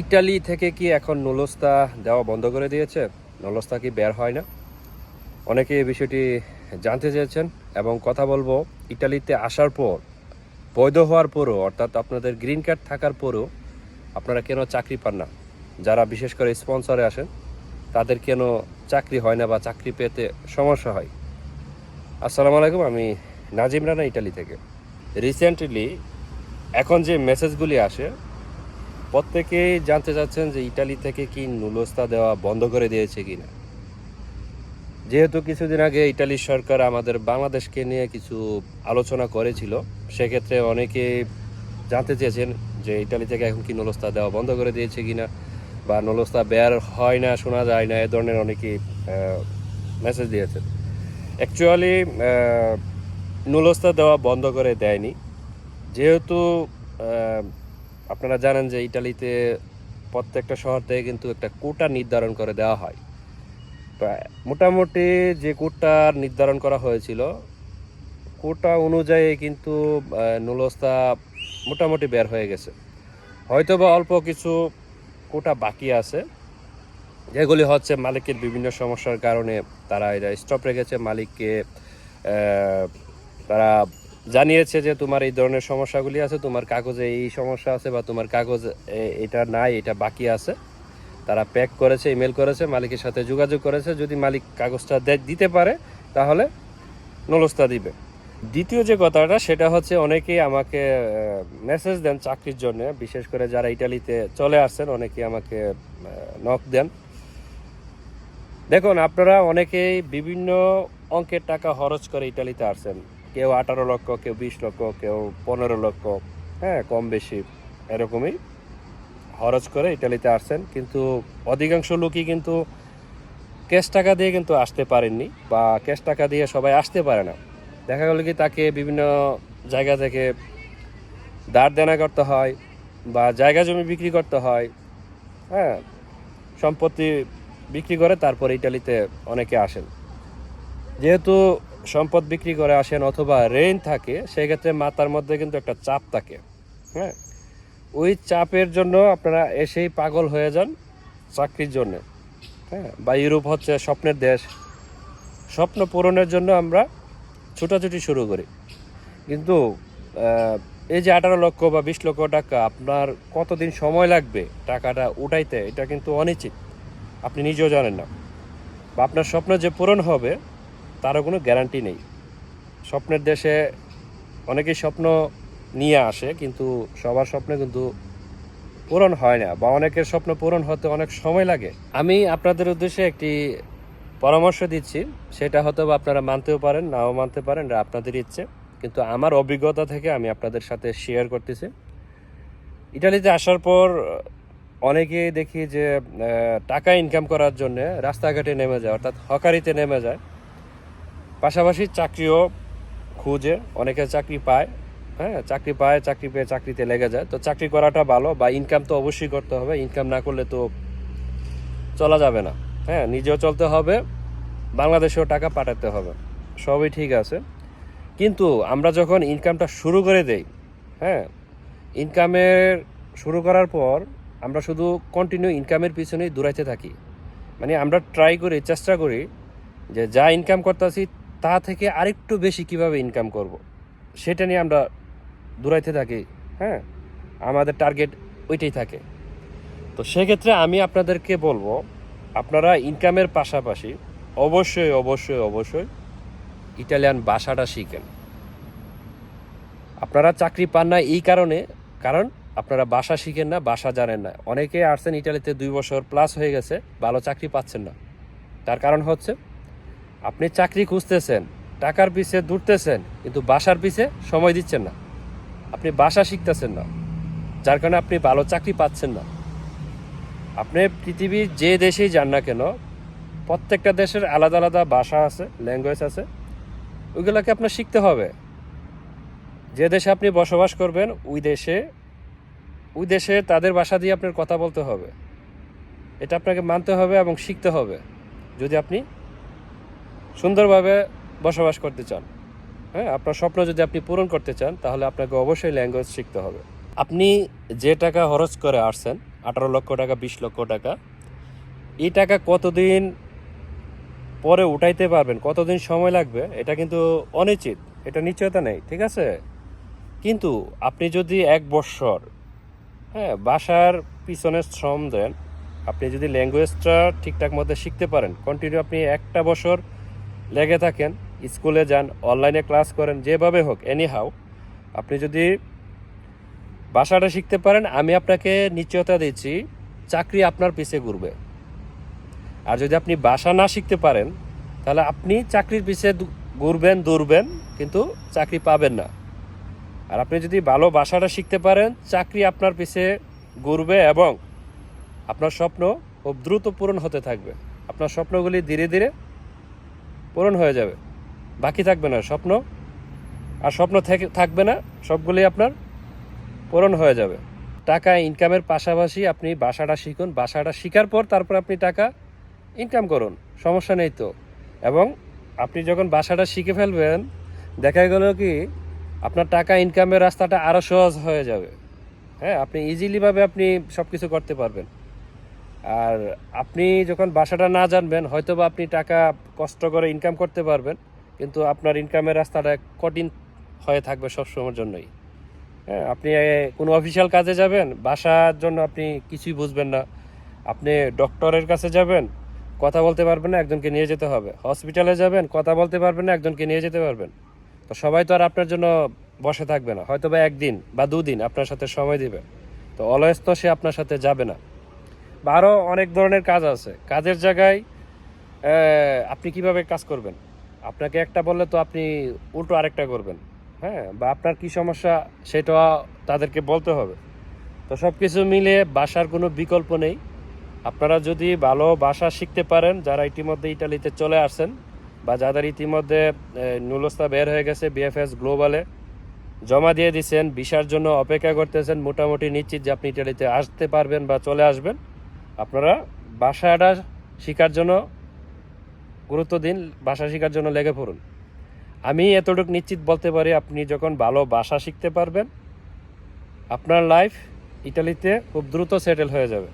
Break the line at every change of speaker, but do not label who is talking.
Italy থেকে কি এখন নুলস্তা দেওয়া বন্ধ করে দিয়েছে? নলস্তা কি বের হয় না? অনেকে এই বিষয়টি জানতে চেয়েছেন এবং কথা বলব ইটালিতে আসার পর, বৈধ হওয়ার পরও, অর্থাৎ আপনাদের গ্রিন কার্ড থাকার পরও আপনারা কেন চাকরি পান না? যারা বিশেষ করে স্পন্সরে আসেন, তাদের কেন চাকরি হয় না বা চাকরি পেতে সমস্যা হয়? আসসালামু আলাইকুম, আমি নাজিম রানা ইটালি থেকে। রিসেন্টলি এখন যে মেসেজগুলি আসে প্রত্যেকেই জানতে চাচ্ছেন যে ইটালি থেকে কি নুলস্তা দেওয়া বন্ধ করে দিয়েছে কিনা। যেহেতু কিছুদিন আগে ইটালির সরকার আমাদের বাংলাদেশকে নিয়ে কিছু আলোচনা করেছিল, সেক্ষেত্রে অনেকে জানতে চেয়েছেন যে ইটালি থেকে এখন কি নলস্তা দেওয়া বন্ধ করে দিয়েছে কিনা বা নলস্তা বের হয় না, শোনা যায় না, এ ধরনের অনেকে মেসেজ দিয়েছেন। অ্যাকচুয়ালি নুলস্তা দেওয়া বন্ধ করে দেয়নি। যেহেতু আপনারা জানেন যে ইটালিতে প্রত্যেকটা শহর থেকে কিন্তু একটা কোটা নির্ধারণ করে দেওয়া হয়। মোটামুটি যে কোটা নির্ধারণ করা হয়েছিল, কোটা অনুযায়ী কিন্তু নুলস্তা মোটামুটি বের হয়ে গেছে। হয়তো বা অল্প কিছু কোটা বাকি আছে, যেগুলি হচ্ছে মালিকের বিভিন্ন সমস্যার কারণে তারা এটা স্টপ রেখেছে। মালিককে তারা জানিয়েছে যে তোমার এই ধরনের সমস্যাগুলি আছে, তোমার কাগজে এই সমস্যা আছে বা তোমার কাগজ এটা নাই, এটা বাকি আছে। তারা প্যাক করেছে, ইমেল করেছে, মালিকের সাথে যোগাযোগ করেছে। যদি মালিক কাগজটা দিতে পারে, তাহলে নলস্তা দিবে। দ্বিতীয় যে কথাটা, সেটা হচ্ছে অনেকেই আমাকে মেসেজ দেন চাকরির জন্য। বিশেষ করে যারা ইটালিতে চলে আসছেন, অনেকেই আমাকে নক দেন। দেখুন, আপনারা অনেকেই বিভিন্ন অঙ্কের টাকা খরচ করে ইটালিতে আসছেন। কেউ আঠারো লক্ষ, কেউ বিশ লক্ষ, কেউ পনেরো লক্ষ হ্যাঁ কম বেশি এরকমই খরচ করে ইটালিতে আসছেন। কিন্তু অধিকাংশ লোকই কিন্তু ক্যাশ টাকা দিয়ে কিন্তু আসতে পারেননি বা ক্যাশ টাকা দিয়ে সবাই আসতে পারে না। দেখা গেল কি তাকে বিভিন্ন জায়গা থেকে দাঁড় দেনা করতে হয় বা জায়গা জমি বিক্রি করতে হয় হ্যাঁ সম্পত্তি বিক্রি করে তারপরে ইটালিতে অনেকে আসেন। যেহেতু সম্পদ বিক্রি করে আসেন অথবা রেন থাকে, সেক্ষেত্রে মাথার মধ্যে কিন্তু একটা চাপ থাকে। হ্যাঁ? ওই চাপের জন্য আপনারা এসেই পাগল হয়ে যান চাকরির জন্য। হ্যাঁ? বা ইউরোপ হচ্ছে স্বপ্নের দেশ। স্বপ্ন পূরণের জন্য আমরা ছুটাছুটি শুরু করি। কিন্তু এই যে আঠারো লক্ষ বা বিশ লক্ষ টাকা, আপনার কতদিন সময় লাগবে টাকাটা উঠাইতে? এটা কিন্তু অনিশ্চিত। আপনি নিজেও জানেন না। বা আপনার স্বপ্ন যে পূরণ হবে তারও কোনো গ্যারান্টি নেই। স্বপ্নের দেশে অনেকেই স্বপ্ন নিয়ে আসে, কিন্তু সবার স্বপ্ন কিন্তু পূরণ হয় না, বা অনেকের স্বপ্ন পূরণ হতে অনেক সময় লাগে। আমি আপনাদের উদ্দেশ্যে একটি পরামর্শ দিচ্ছি, সেটা হয়তো আপনারা মানতেও পারেন, নাও মানতে পারেন আপনাদের ইচ্ছে, কিন্তু আমার অভিজ্ঞতা থেকে আমি আপনাদের সাথে শেয়ার করতেছি। ইটালিতে আসার পর অনেকেই দেখি যে টাকা ইনকাম করার জন্য রাস্তাঘাটে নেমে যায়, অর্থাৎ হকারিতে নেমে যায়। পাশাপাশি চাকরিও খুঁজে, অনেকে চাকরি পায় হ্যাঁ চাকরি পায়, চাকরি পেয়ে চাকরিতে লেগে যায়। তো চাকরি করাটা ভালো বা ইনকাম তো অবশ্যই করতে হবে ইনকাম না করলে তো চলা যাবে না। হ্যাঁ নিজেও চলতে হবে, বাংলাদেশেও টাকা পাঠাতে হবে, সবই ঠিক আছে। কিন্তু আমরা যখন ইনকামটা শুরু করে দেই হ্যাঁ ইনকামের শুরু করার পর আমরা শুধু কন্টিনিউ ইনকামের পিছনেই দৌড়াইতে থাকি। মানে আমরা ট্রাই করি, চেষ্টা করি যে যা ইনকাম করতেছি তা থেকে আরেকটু বেশি কীভাবে ইনকাম করব। সেটা নিয়ে আমরা দূরাইতে থাকি হ্যাঁ? আমাদের টার্গেট ওইটাই থাকে। তো সেক্ষেত্রে আমি আপনাদেরকে বলব, আপনারা ইনকামের পাশাপাশি অবশ্যই অবশ্যই অবশ্যই ইটালিয়ান ভাষাটা শিখেন। আপনারা চাকরি পান না এই কারণে, কারণ আপনারা বাসা শিখেন না বাসা জানেন না। অনেকে আসছেন ইটালিতে দুই বছর প্লাস হয়ে গেছে, ভালো চাকরি পাচ্ছেন না। তার কারণ হচ্ছে আপনি চাকরি খুঁজতেছেন, টাকার পিছে দূরতেছেন কিন্তু বাসার পিছে সময় দিচ্ছেন না। আপনি বাসা শিখতেছেন না, যার কারণে আপনি ভালো চাকরি পাচ্ছেন না। আপনি পৃথিবীর যে দেশেই যান না কেন, প্রত্যেকটা দেশের আলাদা আলাদা ভাষা আছে ল্যাঙ্গুয়েজ আছে, ওইগুলোকে আপনার শিখতে হবে। যে দেশে আপনি বসবাস করবেন, ওই দেশে ওই দেশে তাদের ভাষা দিয়ে আপনার কথা বলতে হবে। এটা আপনাকে মানতে হবে এবং শিখতে হবে। যদি আপনি সুন্দরভাবে বসবাস করতে চান। হ্যাঁ আপনার স্বপ্ন যদি আপনি পূরণ করতে চান, তাহলে আপনাকে অবশ্যই ল্যাঙ্গুয়েজ শিখতে হবে। আপনি যে টাকা খরচ করে আসছেন, আঠারো লক্ষ টাকা, বিশ লক্ষ টাকা, এই টাকা কতদিন পরে উঠাইতে পারবেন, কতদিন সময় লাগবে, এটা কিন্তু অনিশ্চিত, এটা নিশ্চয়তা নেই, ঠিক আছে? কিন্তু আপনি যদি এক বৎসর হ্যাঁ বাসার পিছনে শ্রম দেন, আপনি যদি ল্যাঙ্গুয়েজটা ঠিকঠাক মতো শিখতে পারেন কন্টিনিউ আপনি একটা বছর লেগে থাকেন, স্কুলে যান, অনলাইনে ক্লাস করেন, যেভাবে হোক এনি হাউ আপনি যদি ভাষাটা শিখতে পারেন, আমি আপনাকে নিশ্চয়তা দিচ্ছি, চাকরি আপনার পিছে ঘুরবে। আর যদি আপনি ভাষা না শিখতে পারেন, তাহলে আপনি চাকরির পিছে ঘুরবেন, দৌড়বেন, কিন্তু চাকরি পাবেন না। আর আপনি যদি ভালো ভাষাটা শিখতে পারেন, চাকরি আপনার পিছে ঘুরবে এবং আপনার স্বপ্ন খুব দ্রুত পূরণ হতে থাকবে। আপনার স্বপ্নগুলি ধীরে ধীরে পূরণ হয়ে যাবে। বাকি থাকবে না স্বপ্ন। আর স্বপ্ন থেকে- থাকবে না সবগুলি আপনার পূরণ হয়ে যাবে। টাকা ইনকামের পাশাপাশি আপনি বাসাটা শিখুন। বাসাটা শিখার পর তারপর আপনি টাকা ইনকাম করুন। সমস্যা নেই তো। এবং আপনি যখন বাসাটা শিখে ফেলবেন, দেখা গেল কি, আপনার টাকা ইনকামের রাস্তাটা আরও সহজ হয়ে যাবে। হ্যাঁ আপনি ইজিলিভাবে আপনি সব কিছু করতে পারবেন। আর আপনি যখন বাসাটা না জানবেন হয়তো বা আপনি টাকা কষ্ট করে ইনকাম করতে পারবেন, কিন্তু আপনার ইনকামের রাস্তাটা কঠিন হয়ে থাকবে সবসময়ের জন্যই। হ্যাঁ আপনি কোনো অফিসিয়াল কাজে যাবেন, বাসার জন্য আপনি কিছুই বুঝবেন না। আপনি ডক্টরের কাছে যাবেন, কথা বলতে পারবেন না, একজনকে নিয়ে যেতে হবে। হসপিটালে যাবেন, কথা বলতে পারবেন না, একজনকে নিয়ে যেতে পারবেন। তো সবাই তো আর আপনার জন্য বসে থাকবে না হয়তো বা একদিন বা দুদিন আপনার সাথে সময় দিবে। তো অলওয়েজ তো সে আপনার সাথে যাবে না। আরও অনেক ধরনের কাজ আছে। কাজের জায়গায় আপনি কীভাবে কাজ করবেন? আপনাকে একটা বললে তো আপনি উল্টো আরেকটা করবেন। হ্যাঁ? বা আপনার কি সমস্যা সেটা তাদেরকে বলতে হবে। তো সব কিছু মিলে বাসার কোনো বিকল্প নেই। আপনারা যদি ভালো ভাষা শিখতে পারেন, যারা ইতিমধ্যে ইটালিতে চলে আসছেন বা যাদের ইতিমধ্যে নুলস্তা বের হয়ে গেছে বিএফএস গ্লোবালে জমা দিয়ে দিচ্ছেন, ভিসার জন্য অপেক্ষা করতেছেন, মোটামুটি নিশ্চিত যে আপনি ইটালিতে আসতে পারবেন বা চলে আসবেন। আপনারা ভাষাটা শেখার জন্য গুরুত্ব দিন ভাষা শেখার জন্য লেগে পড়ুন। আমি এতটুকু নিশ্চিত বলতে পারি, আপনি যখন ভালো ভাষা শিখতে পারবেন, আপনার লাইফ ইটালিতে খুব দ্রুত সেটেল হয়ে যাবে।